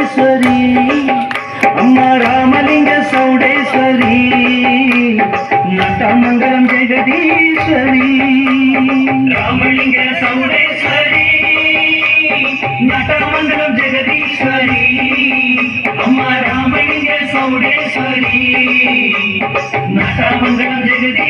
ஜெகதீஸ்வரி அம்மா ராமலிங்க சௌடேஸ்வரி நட்டமங்கலம் ஜெகதீஸ்வரி ராமலிங்க சௌடேஸ்வரி நட்டமங்கலம் ஜெகதீஸ்வரி அம்மா ராமலிங்க சௌடேஸ்வரி நட்டமங்கலம் ஜெகதீஸ்வரி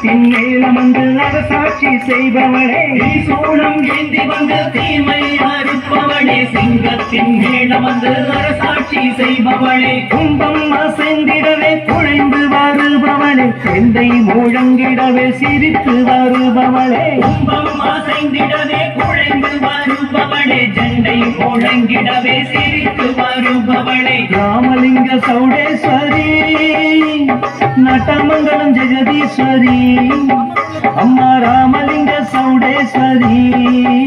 சிங்கத்தின் வந்து அரசாட்சி செய்பவளே. திரிசூலம் ஏந்தி வந்த தீமையா? சிங்கத்தின் மேலம் வந்து அரசாட்சி செய்பவளே. கும்பம் அசைந்திடவே குழைந்து வருபவளே. செந்தை முழங்கிடவே சிரித்து வருபவளே. கும்பம் அசைந்திடவே குழைந்து வருபவளே. ஜெண்டை முழங்கிடவே சிரித்து வருபவளே. ராமலிங்க சௌடேஸ்வரி நட்டமங்கலம் ஜெகதீஸ்வரி அம்மா ராமலிங்க சௌடேஸ்வரி.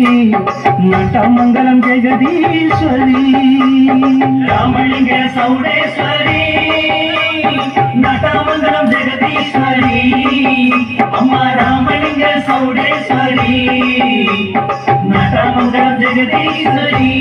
மட்டமங்கலம் ஜெகதீஸ்வரி ராமலிங்க சௌடேஸ்வரி நட்டமங்கலம் ஜெகதீஸ்வரி அம்மா ராமலிங்க சௌடேஸ்வரி நட்டமங்கலம் ஜெகதீஸ்வரி.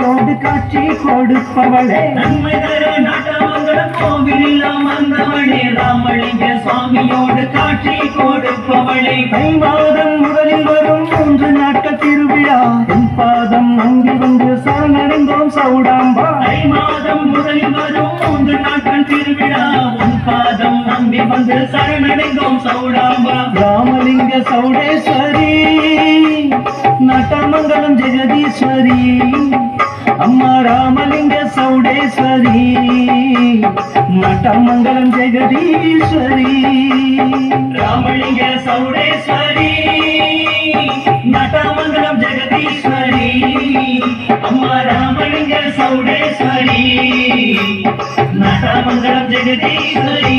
சுவாமியோடு காட்சி கொடுப்பவளே. நன்மை தர நாட்டமங்கலம் கோவிலில் அமர்ந்தவளே. ராமலிங்க சுவாமியோடு காட்சி கொடுப்பவளே. தை மாதம் முதலில் வரும் மூன்று நாட்கள் திருவிழா. உன் பாதம் அங்கு வந்து சரணடைந்தோம் சௌடாம்பா. தை மாதம் முதலில் வரும் மூன்று நாட்கள் திருவிழா. உன் பாதம் நம்பி வந்து சரணடைந்தோம் சௌடாம்பா. ராமலிங்க சௌடேஸ்வரி நட்டமங்கலம் ஜெகதீஸ்வரி. அம்மா ராமலிங்க சௌடேஸ்வரி நட்டமங்கலம் ஜெகதீஸ்வரி. ராமலிங்க சௌடேஸ்வரி மட்டமங்கலம் ஜெகதீஸ்வரி அம்மா ராமலிங்க சௌடேஸ்வரி மட்டமங்கலம் ஜெகதீஸ்வரி.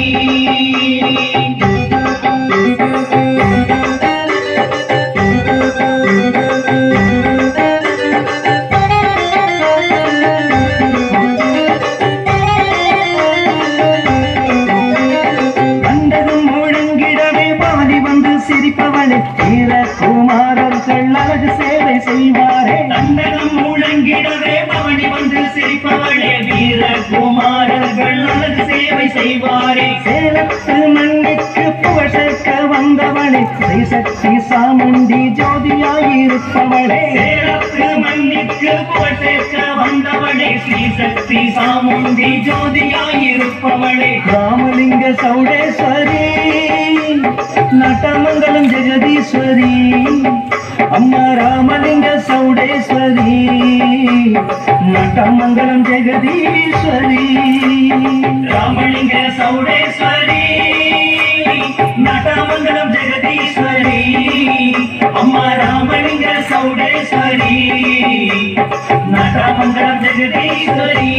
பாடி வந்து சிரிப்பவனே வீரகுமாரர்கள் அழகு சேவை செய்வாரே. தண்டனம் முழங்கிடவே பவனி வந்து சிரிப்பவளே வீர குமாரர்கள் அழகு சேவை செய்வாரே. சேலத்து மண்ணுக்கு புகழ் சேர்க்க வந்தவளே சக்தி சாமுண்டி ஜோதியாயிருப்பவளே. சேலத்து மண்ணிற்கு புகழ் சேர்க்க வந்தவளே ஸ்ரீ சக்தி சாமுண்டி ஜோதியாயிருப்பவளே. ராமலிங்க சௌடேஸ்வரி அம்மா ராமலிங்க சௌடேஸ்வரி நட்டமங்கலம் ஜெகதீஸ்வரி. ராமலிங்க சௌடேஸ்வரி நட்டமங்கலம் ஜெகதீஸ்வரி. அம்மா ராமலிங்க சௌடேஸ்வரி நட்டமங்கலம் ஜெகதீஸ்வரி.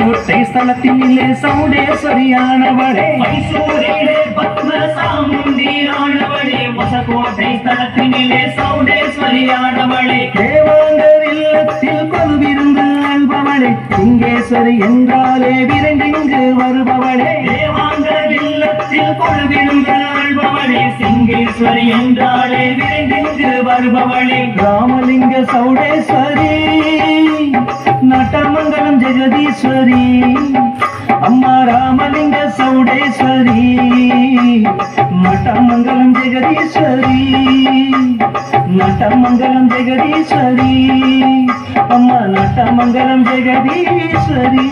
பூசை ஸ்தலத்தினிலே சௌடேஸ்வரியானவளே. மைசூரிலே பத்ம சாமுண்டீரானவளே மசகோட்டை ஸ்தலத்தினிலே சௌடேஸ்வரியானவளே. தேவாங்கர் இல்லத்தில் கொலுவிருந்து ஆள்பவளே சிங்கேஸ்வரி என்றாலே விரைந்திங்கு வருபவளே. தேவாங்கர் இல்லத்தில் கொழுவிருந்து ஆள்பவளே சிங்கேஸ்வரி என்றாலே விரைந்திங்கு வருபவளே. ராமலிங்க சௌடேஸ்வரி. நட்டமங்கலம் ஜெகதீஸ்வரி அம்மா ராமலிங்க சௌடேஸ்வரி நட்டமங்கலம் ஜெகதீஸ்வரி நட்டமங்கலம் ஜெகதீஸ்வரி அம்மா நட்டமங்கலம் ஜெகதீஸ்வரி